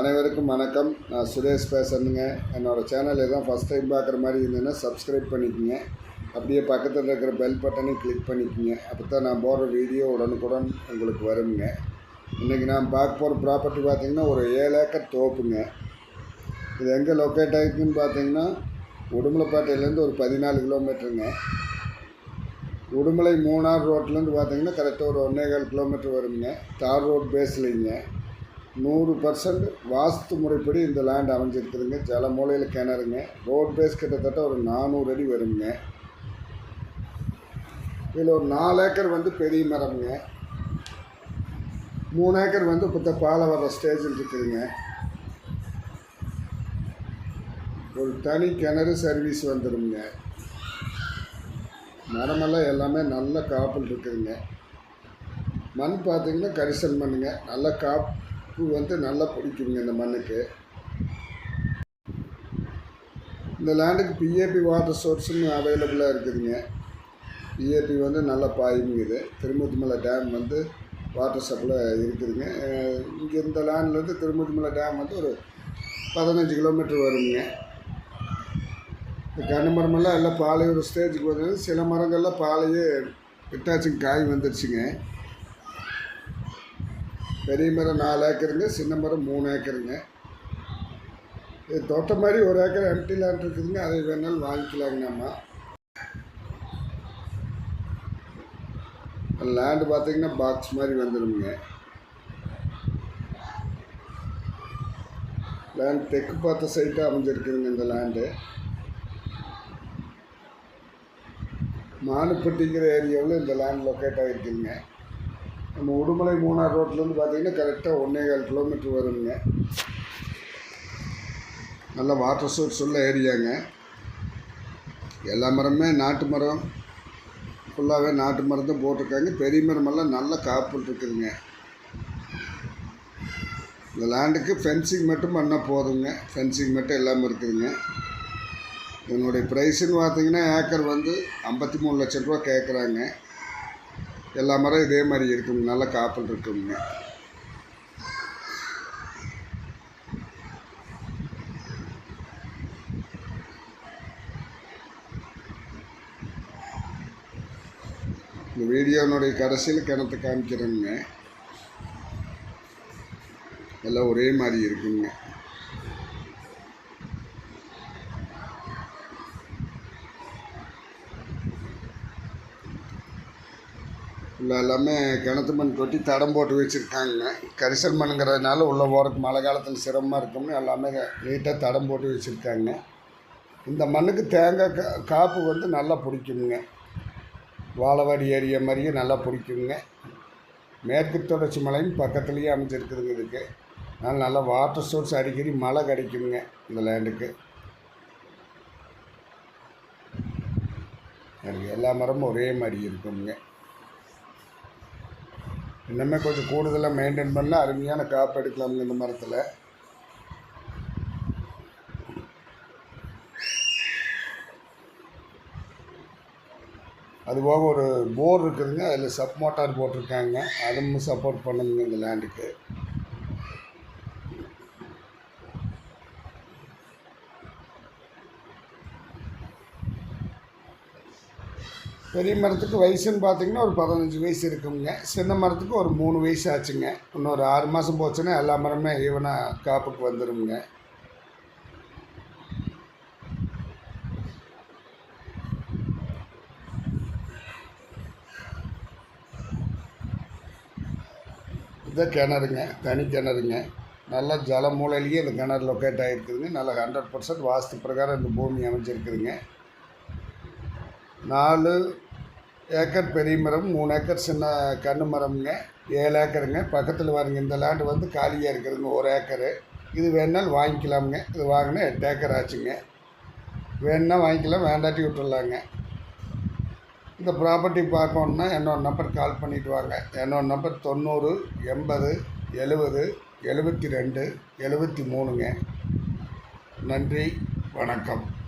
அனைவருக்கும் வணக்கம். நான் சுரேஷ் பேசுறேங்க என்னோடய சேனல் எதுவும் ஃபஸ்ட் டைம் பார்க்குற மாதிரி இருந்ததுன்னா சப்ஸ்கிரைப் பண்ணிக்கோங்க. அப்படியே பக்கத்தில் இருக்கிற பெல் பட்டனையும் கிளிக் பண்ணிக்கோங்க. அப்போ தான் நான் போடுற வீடியோ உடனுக்குடன் உங்களுக்கு வருங்க. இன்றைக்கி நான் பார்க்க போகிற ப்ராப்பர்ட்டி பார்த்திங்கன்னா ஒரு ஏழு ஏக்கர் தோப்புங்க. இது எங்கே லொக்கேட் ஆகிருக்குன்னு பார்த்தீங்கன்னா உடுமலைப்பேட்டையிலேருந்து ஒரு பதினாலு கிலோமீட்டருங்க உடுமலை மூணார் ரோட்லேருந்து பார்த்தீங்கன்னா கரெக்டாக ஒரு ஒன்றேகால் கிலோமீட்டர் வருங்க. தார் ரோட் பேஸ்லிங்க நூறு பர்சன்ட் வாஸ்து முறைப்படி இந்த லேண்ட் அமைஞ்சிருக்குதுங்க. ஜல மூலையில் கிணறுங்க. ரோட் பேஸ் கிட்டத்தட்ட ஒரு நானூறு அடி வருங்க. இதில் ஒரு நாலு ஏக்கர் வந்து பெரிய மரம்ங்க. மூணு ஏக்கர் வந்து இப்போ பாலை வர்ற ஸ்டேஜில் இருக்குதுங்க. ஒரு தனி கிணறு சர்வீஸ் வந்துடுங்க மரமெல்லாம் எல்லாமே நல்ல காப்பில் இருக்குதுங்க. மண் பார்த்தீங்கன்னா கரிசல் மண்ணுங்க. நல்ல பூ வந்து நல்லா பிடிக்குங்க இந்த மண்ணுக்கு. இந்த லேண்டுக்கு பிஏபி வாட்டர் சோர்ஸும் அவைலபிளாக இருக்குதுங்க. பிஏபி வந்து நல்லா பாயுங்குது. திருமுத்துமலை டேம் வந்து வாட்டர் சப்ளை இருக்குதுங்க. இங்கே இந்த லேண்ட்லேருந்து திருமுத்துமலை டேம் வந்து ஒரு பதினஞ்சு கிலோமீட்டர் வருங்க. இந்த கண்ணு மரமெல்லாம் எல்லாம் பாலை ஒரு ஸ்டேஜுக்கு வந்து சில மரங்கள்லாம் பாலையே விட்டாச்சுங்க காய் வந்துருச்சுங்க. பெரிய மரம் நாலு ஏக்கருங்க சின்ன மரம் மூணு ஏக்கருங்க. இது தோட்டம் மாதிரி ஒரு ஏக்கர் எம்டி லேண்ட் இருக்குதுங்க அதை வேணாலும் வாங்கிக்கலாங்க நம்ம. லேண்டு பார்த்தீங்கன்னா பாக்ஸ் மாதிரி வந்துடுங்க லேண்ட் தெற்கு பார்த்த சைட்டாக அமைஞ்சிருக்குதுங்க இந்த லேண்டு மானுப்பட்டிங்கிற ஏரியாவில் இந்த லேண்ட் லொக்கேட் ஆகிருக்குதுங்க நம்ம உடுமலை மூணார் ரோட்லேருந்து பார்த்தீங்கன்னா கரெக்டாக ஒன்றே கால் கிலோமீட்டர் வருங்க. நல்ல வாட்டர் சோர்ஸ் உள்ள ஏரியாங்க. எல்லா மரமே நாட்டு மரம். ஃபுல்லாகவே நாட்டு மரம் தான் போட்டிருக்காங்க. பெரிய மரமெல்லாம் நல்ல காப்புல் இருக்குதுங்க. இந்த லேண்டுக்கு ஃபென்சிங் மட்டும் பண்ணால் போதுங்க. ஃபென்சிங் மட்டும் எல்லாமே இருக்குதுங்க. என்னுடைய ப்ரைஸுன்னு பார்த்தீங்கன்னா ஏக்கர் வந்து ஐம்பத்தி மூணு லட்சம் ரூபா கேட்குறாங்க எல்லா மரம் இதே மாதிரி இருக்குங்க நல்ல காப்பல் இருக்குங்க இந்த வீடியோனுடைய கடைசியில் கிணத்து காமிக்கிறேங்க. எல்லாம் ஒரே மாதிரி இருக்குங்க. உள்ள எல்லாமே கிணத்து மண் கொட்டி தடம் போட்டு வச்சுருக்காங்க. கரிசல் மண்ணுங்கிறதுனால உள்ளே போகிறதுக்கு மழை காலத்தில் சிரமமாக இருக்கும்னு எல்லாமே நீட்டாக தடம் போட்டு வச்சுருக்காங்க. இந்த மண்ணுக்கு தேங்காய் கா காப்பு வந்து நல்லா பிடிக்குங்க. வாழவாடி ஏரியா மாதிரியும் நல்லா பிடிக்குங்க. மேற்கு தொடர்ச்சி மலையும் பக்கத்துலேயே அமைஞ்சிருக்குதுங்க இதுக்கு. அதனால் நல்லா வாட்டர் சோர்ஸ் அடிக்கடி மழை கிடைக்குங்க இந்த லேண்டுக்கு எல்லா மரமும் ஒரே மாதிரி இருக்குங்க. இன்னுமே கொஞ்சம் கூடுதலாக மெயின்டைன் பண்ணால் அருமையான காப்பு எடுக்கலாமுங்க இந்த மரத்தில். அதுபோக ஒரு போர் இருக்குதுங்க அதில் சப் மோட்டார் போட்டிருக்காங்க. அதுவும் சப்போர்ட் பண்ணுங்க இந்த லேண்டுக்கு பெரிய மரத்துக்கு வயசுன்னு பார்த்தீங்கன்னா ஒரு பதினஞ்சு வயசு இருக்குங்க. சின்ன மரத்துக்கு ஒரு மூணு வயசு ஆச்சுங்க. இன்னொரு ஆறு மாதம் போச்சுன்னா எல்லா மரமே ஈவனாக காப்புக்கு வந்துடுங்க இதான் கிணறுங்க. தனி கிணறுங்க. நல்லா ஜல மூலையிலேயே இந்த கிணறு லொக்கேட் ஆகிருக்குதுங்க. நல்லா ஹண்ட்ரட் பர்சன்ட் வாஸ்து பிரகாரம் இந்த பூமி அமைஞ்சிருக்குதுங்க. நாலு ஏக்கர் பெரிய மரம் மூணு ஏக்கர் சின்ன கன்று மரம்ங்க. ஏழு ஏக்கருங்க. பக்கத்தில் பாருங்க இந்த லேண்டு வந்து காலியாக இருக்குதுங்க ஒரு ஏக்கரு. இது வேணாலும் வாங்கிக்கலாமுங்க. இது வாங்கினா எட்டு ஏக்கர் ஆச்சுங்க. வேணுன்னா வாங்கிக்கலாம் வேண்டாட்டி விட்டுடலாங்க இந்த ப்ராப்பர்ட்டி பார்க்கணுன்னா என்னோடய நம்பர் கால் பண்ணிவிட்டு வாங்க. என்னோட நம்பர் தொண்ணூறு எண்பது எழுபது எழுபத்தி ரெண்டு எழுபத்தி மூணுங்க. நன்றி வணக்கம்.